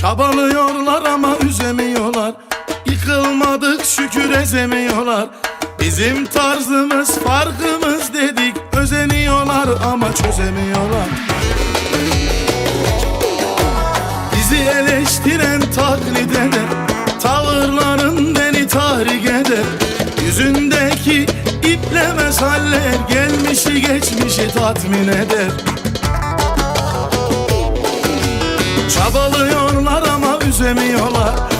Çabalıyorlar ama üzemiyorlar. Yıkılmadık şükür ezemiyorlar. Bizim tarzımız farkımız dedik. Özeniyorlar ama çözemiyorlar. Bizi eleştiren taklit eder Tavırların beni tahrik eder Yüzündeki iplemez haller Gelmişi geçmişi tatmin eder Çabalıyorlar ama üzemiyorlar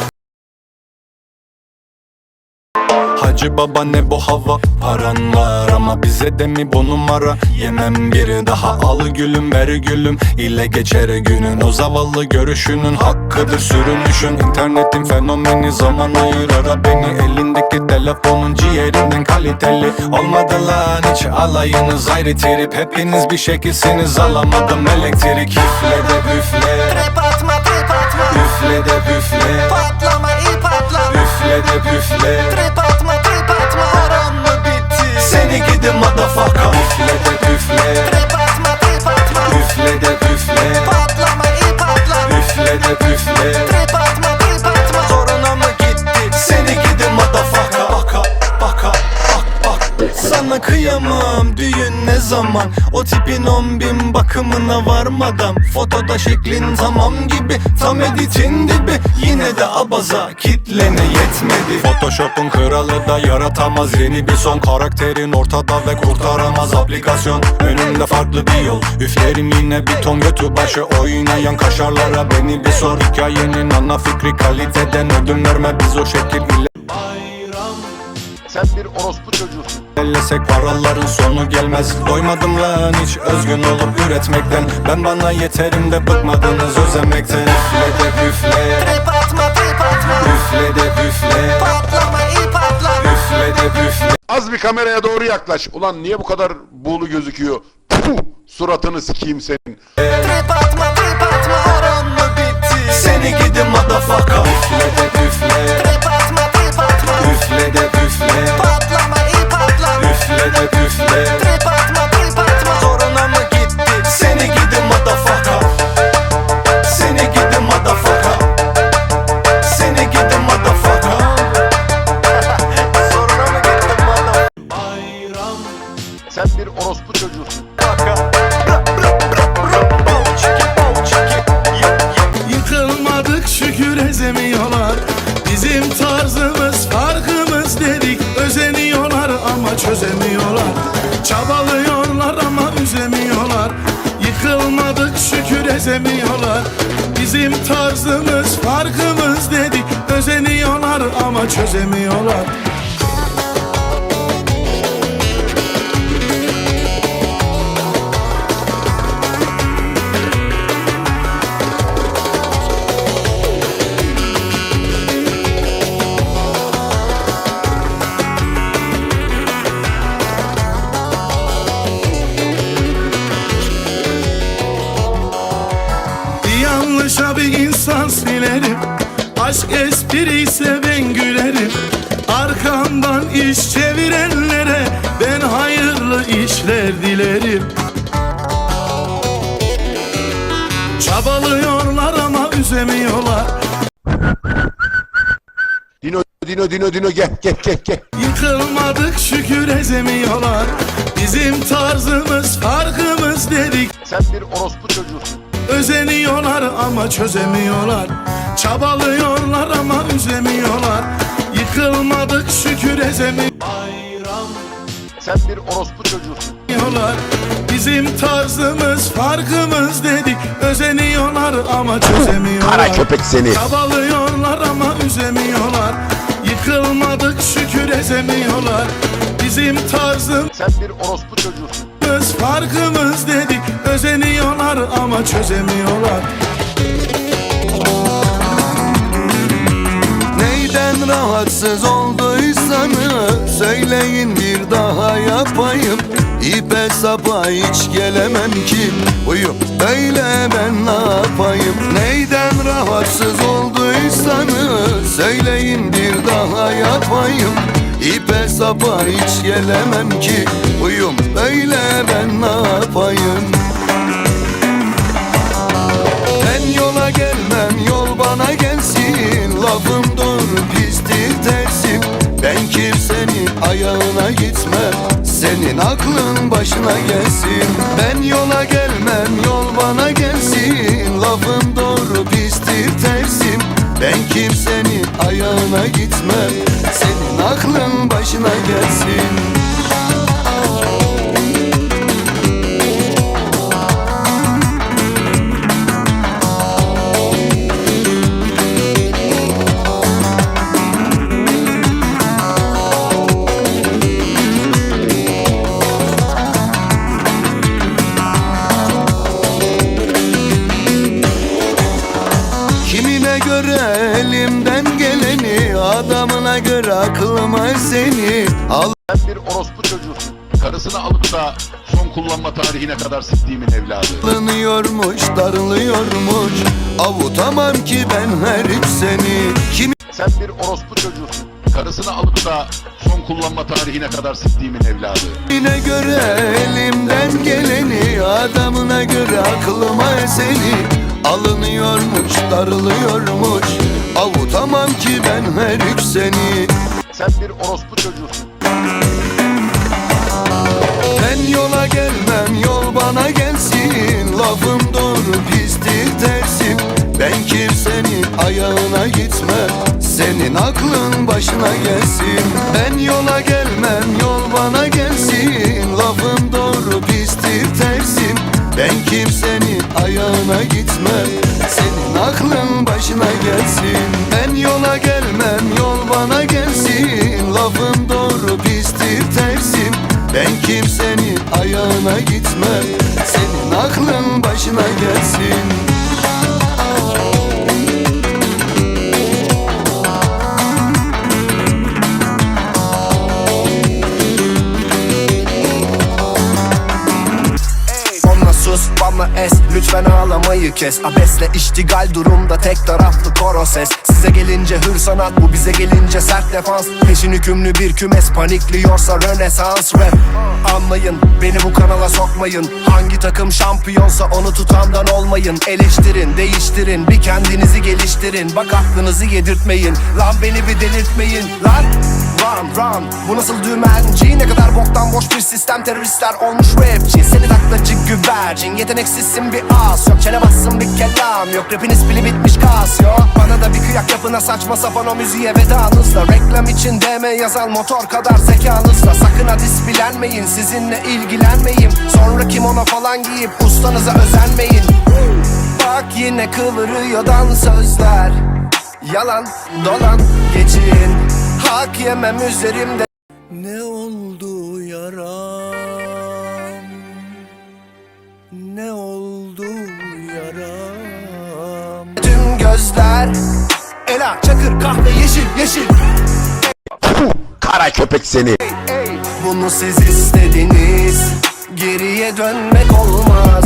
Hacı baba ne bu hava? Paran var ama bize de mi bu numara? Yemem bir daha al gülüm ver gülüm. İle geçer günün O zavallı görüşünün hakkıdır sürünüşün İnternetin fenomeni zaman ayır ara beni. Elindeki telefonun ciğerinden kaliteli. Olmadı lan hiç alayınız ayrı trip Hepiniz bir şekilsiniz alamadım elektrik. Üfle de üfle. Trip atma trip Sana kıyamam. Düğün ne zaman? O tipin on bin bakımına varmadan. Fotoda şeklin tamam gibi Tam editin dibi. Yine de abaza kitlene yetmedi. Photoshop'un kralı da yaratamaz. Yeni bir son karakterin ortada ve kurtaramaz aplikasyon. Önümde farklı bir yol. Üflerim yine bir ton götü başı. Oynayan kaşarlara Beni bir sor. Hikayenin ana fikri kaliteden ödün verme. Biz o şekil ile Sen bir orospu çocuğusun. Ellesek paraların sonu gelmez. Doymadım lan hiç özgün olup üretmekten. Ben bana yeterim de bıkmadınız özenmekten Üfle de üfle. Trip atma trip atma. Üfle de üfle. Patlama ip atla. Üfle de üfle. Az bir kameraya doğru yaklaş. Ulan niye bu kadar buğulu gözüküyor? Puh! Suratını sikeyim senin. Trip atma trip atma. Aran mı bitti? Seni gidi motherfucker. Üfle de üfle. Trip atma trip atma. Üfle de şükür ezemiyorlar Bizim tarzımız farkımız dedik. Özeniyorlar ama çözemiyorlar silerim Aşk espri ise ben gülerim. Arkamdan iş çevirenlere Ben hayırlı işler dilerim. Çabalıyorlar ama üzemiyorlar. Dino, Dino, Dino, Dino gel, gel, gel, gel. Yıkılmadık şükür ezemiyorlar. Bizim tarzımız farkımız dedik. Sen bir orospu çocuğusun. Özeniyorlar ama çözemiyorlar. Çabalıyorlar ama üzemiyorlar. Yıkılmadık şükür ezemiyorlar. Sen bir orospu çocuğusun. Bizim tarzımız farkımız dedik. Özeniyorlar ama çözemiyorlar. Kara köpek seni. Çabalıyorlar ama üzemiyorlar. Yıkılmadık şükür ezemiyorlar. Bizim tarzımız Sen bir orospu çocuğusun. Farkımız dedik. Özeniyorlar ama çözemiyorlar. Neyden rahatsız olduysanız Söyleyin bir daha yapayım. İpe sapa hiç gelemem ki. Uyup böyle ben ne yapayım? Neyden rahatsız olduysanız Söyleyin bir daha yapayım İpe sapa hiç gelemem ki. Uyum böyle ben ne yapayım? Ben yola gelmem yol bana gelsin. Lafım doğru pistir tersim. Ben kimsenin ayağına gitmem. Senin aklın başına gelsin. Ben yola gelmem yol bana gelsin. Lafım doğru pistir tersim. Ben kimsenin ayağına gitmem aklın başına gelsin. Göre aklıma seni Al Sen bir orospu çocuğusun. Karısını alıp da son kullanma tarihine kadar siktiğimin evladı. Alınıyormuş, darılıyormuş Avutamam ki ben her üç seni Kimi Sen bir orospu çocuğusun. Karısını alıp da son kullanma tarihine kadar siktiğimin evladı. Kimine göre elimden geleni Adamına göre aklıma seni Alınıyormuş, darılıyormuş Avutamam ki ben her üç seni Sen bir orospu çocuğusun. Ben yola gelmem yol bana gelsin. Lafım doğru pistir tersim Ben kimsenin ayağına gitmem. Senin aklın başına gelsin. Ben yola gelmem yol bana gelsin. Lafım ağlamayı kes Abesle iştigal durumda tek taraflı koro ses. Size gelince hür sanat bu bize gelince sert defans. Peşin hükümlü bir kümes panikliyorsa rönesans. Rap Anlayın beni bu kanala sokmayın. Hangi takım şampiyonsa onu tutandan olmayın. Eleştirin değiştirin bir kendinizi geliştirin. Bak aklınızı yedirtmeyin. Lan beni bir delirtmeyin. Lan Run run Bu nasıl dümenci Ne kadar boktan boş bir sistem. Teröristler olmuş rapçi. Seni taklacı güvercin Yeteneksizsin bir as Yok çene bassın bir kelam. Yok rapiniz pili bitmiş kas Yok. Bana da bir kıyak yapına Saçma sapan o müziğe vedanızla Reklam için DM yazan motor kadar zekanızla Sakın hadis bilenmeyin Sizinle ilgilenmeyim Sonra kimono falan giyip Ustanıza özenmeyin. Bak yine kıvırıyor dan sözler. Yalan dolan geçin. Hak yemem üzerimde. Ne oldu yaram gözler. Ela çakır kahve yeşil yeşil. Puh, kara köpek seni. Bunu siz istediniz. Geriye dönmek olmaz.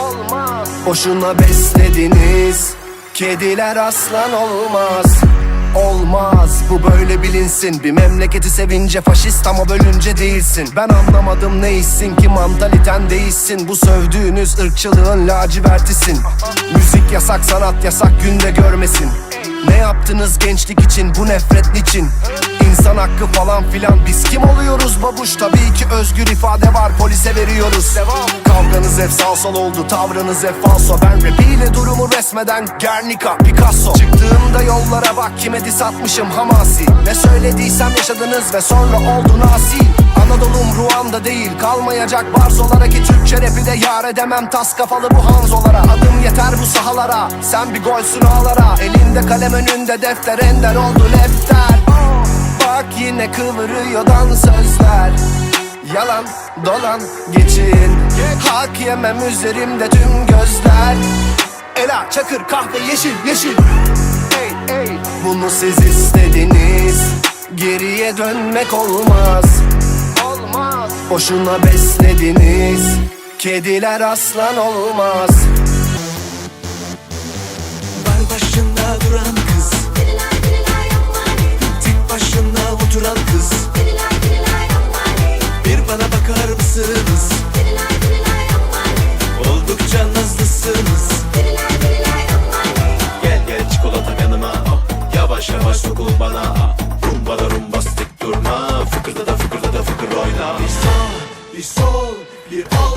Olmaz. Boşuna beslediniz. Kediler aslan olmaz Olmaz bu böyle bilinsin. Bir memleketi sevince faşist ama bölünce değilsin. Ben anlamadım ne hissin ki mantaliten değilsin. Bu sövdüğünüz ırkçılığın lacivertisin. Müzik yasak sanat yasak günde görmesin. Ne yaptınız gençlik için bu nefret niçin İnsan hakkı falan filan. Biz kim oluyoruz babuş? Tabii ki özgür ifade var polise veriyoruz. Devam. Kavganız hep sağ oldu tavrınız hep falso. Ben rapiyle durumu resmeden Guernica Picasso. Çıktığımda yollara bak kime diss atmışım? Hamasi. Ne söylediysem yaşadınız ve sonra oldu nasi. Anadolu'm Ruanda değil kalmayacak barzolara ki Türkçe rapi de yar edemem. Tas kafalı bu hanzolara. Adım yeter bu sahalara. Sen bir golsün ağlara. Elinde kalem önünde defter ender oldu lefter Bak yine kıvırıyor dan sözler. Yalan dolan geçin. Hak yemem üzerimde tüm gözler. Ela çakır kahve yeşil yeşil. Ey ey Bunu siz istediniz. Geriye dönmek olmaz. Olmaz. Boşuna beslediniz. Kediler aslan olmaz. Bar bakar mısınız? Oldukça nazlısınız Gel gel çikolata yanıma. Yavaş yavaş sokul bana ah. Rumba da rumbastik durma Fıkırda da fıkırda da fıkır oyna Bir sağ Bir alttan üst